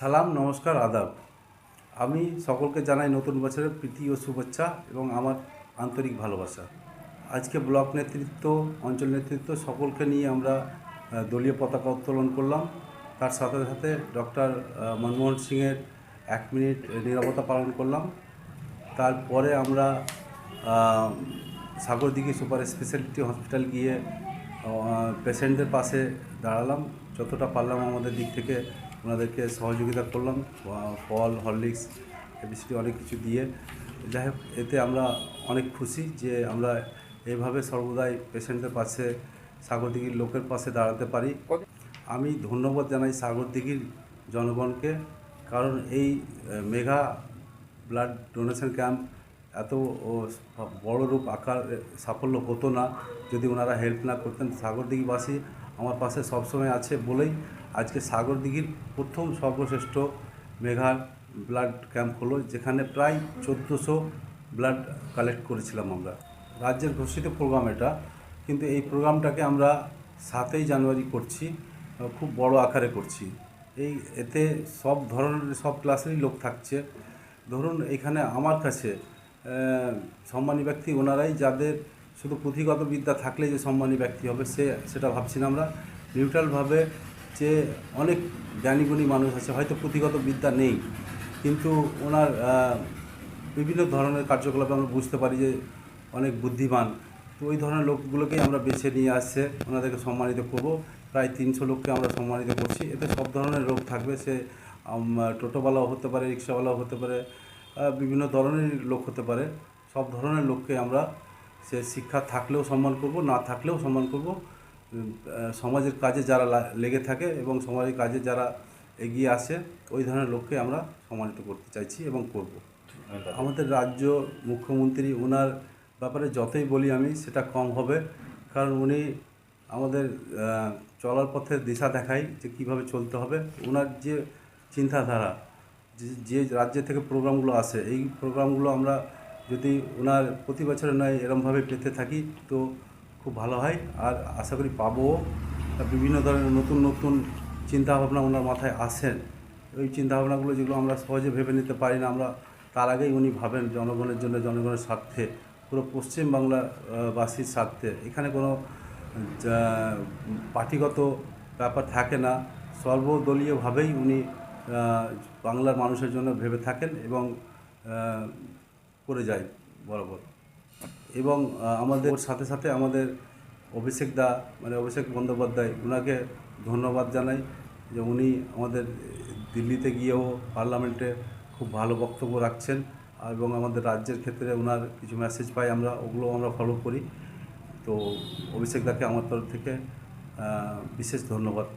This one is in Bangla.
সালাম, নমস্কার, আদাব। আমি সকলকে জানাই নতুন বছরের প্রীতি ও শুভেচ্ছা এবং আমার আন্তরিক ভালোবাসা। আজকে ব্লক নেতৃত্ব, অঞ্চল নেতৃত্ব সকলকে নিয়ে আমরা দলীয় পতাকা উত্তোলন করলাম। তার সাথে সাথে ডক্টর মনমোহন সিংয়ের এক মিনিট নিরাপত্তা পালন করলাম। তারপরে আমরা সাগরদিঘি সুপার স্পেশালিটি হসপিটাল গিয়ে পেশেন্টদের পাশে দাঁড়ালাম। যতটা পারলাম আমাদের দিক থেকে ওনাদেরকে সহযোগিতা করলাম, ফল হরলিক্স এবিসিটি অনেক কিছু দিয়ে। যাই এতে আমরা অনেক খুশি যে আমরা এভাবে সর্বদাই পেশেন্টদের পাশে সাগরদিঘির লোকের পাশে দাঁড়াতে পারি। আমি ধন্যবাদ জানাই সাগরদিঘির জনগণকে, কারণ এই মেগা ব্লাড ডোনেশন ক্যাম্প এত বড় রূপ আকার সাফল্য হতো না যদি ওনারা হেল্প না করতেন। সাগরদিঘিবাসী আমার পাশে সবসময় আছে বলেই আজকে সাগরদিঘির প্রথম সর্বশ্রেষ্ঠ মেঘা ব্লাড ক্যাম্প হলো, যেখানে প্রায় চোদ্দোশো ব্লাড কালেক্ট করেছিলাম আমরা। রাজ্যের ঘোষিত প্রোগ্রাম এটা, কিন্তু এই প্রোগ্রামটাকে আমরা সাতই জানুয়ারি করছি খুব বড় আকারে করছি। এই এতে সব ধরনের, সব ক্লাসেরই লোক থাকছে। ধরুন এখানে আমার কাছে সম্মানী ব্যক্তি, ওনারাই যাদের শুধু পুঁথিগত বিদ্যা থাকলে যে সম্মানী ব্যক্তি হবে, সে, সেটা ভাবছি না আমরা নিউট্রালভাবে যে অনেক জ্ঞানীগুণী মানুষ আছে, হয়তো পুঁথিগত বিদ্যা নেই, কিন্তু ওনার বিভিন্ন ধরনের কার্যকলাপে আমরা বুঝতে পারি যে অনেক বুদ্ধিমান। তো ওই ধরনের লোকগুলোকেই আমরা বেছে নিয়ে আসছে, ওনাদেরকে সম্মানিত করব। প্রায় তিনশো লোককে আমরা সম্মানিত করছি। এতে সব ধরনের লোক থাকবে, সে টোটোওয়ালাও হতে পারে, রিক্সাওয়ালাও হতে পারে বিভিন্ন ধরনের লোক হতে পারে। সব ধরনের লোককে আমরা সে শিক্ষা থাকলেও সম্মান করব না থাকলেও সম্মান করব। সমাজের কাজে যারা লেগে থাকে এবং সমাজের কাজে যারা এগিয়ে আসে ওই ধরনের লোককে আমরা সম্মানিত করতে চাইছি এবং করব। আমাদের রাজ্য মুখ্যমন্ত্রী ওনার ব্যাপারে যতই বলি আমি সেটা কম হবে। কারণ উনি আমাদের চলার পথে দিশা দেখায় যে কীভাবে চলতে হবে। ওনার যে চিন্তাধারা যে যে রাজ্য থেকে প্রোগ্রামগুলো আসে এই প্রোগ্রামগুলো আমরা যদি ওনার প্রতি বছরে নয় এরমভাবে পেতে থাকি, তো খুব ভালো হয়। আর আশা করি পাবো। বিভিন্ন ধরনের নতুন নতুন চিন্তাভাবনা ওনার মাথায় আসেন। ওই চিন্তাভাবনাগুলো যেগুলো আমরা সহজে ভেবে নিতে পারি না, আমরা তার আগেই উনি ভাবেন জনগণের জন্য, জনগণের স্বার্থে। পুরো পশ্চিমবাংলা বাসীর স্বার্থে। এখানে কোনো পার্টিগত ব্যাপার থাকে না। সর্বদলীয়ভাবেই উনি বাংলার মানুষের জন্য ভেবে থাকেন এবং করে যায়, বরাবর। এবং আমাদের সাথে সাথে আমাদের অভিষেক দা মানে অভিষেক বন্দ্যোপাধ্যায় ওনাকে ধন্যবাদ জানাই যে উনি আমাদের দিল্লিতে গিয়েও পার্লামেন্টে খুব ভালো বক্তব্য রাখছেন এবং আমাদের রাজ্যের ক্ষেত্রে ওনার কিছু মেসেজ পাই আমরা ওগুলো আমরা ফলো করি। তো অভিষেক দাকে আমার তরফ থেকে বিশেষ ধন্যবাদ।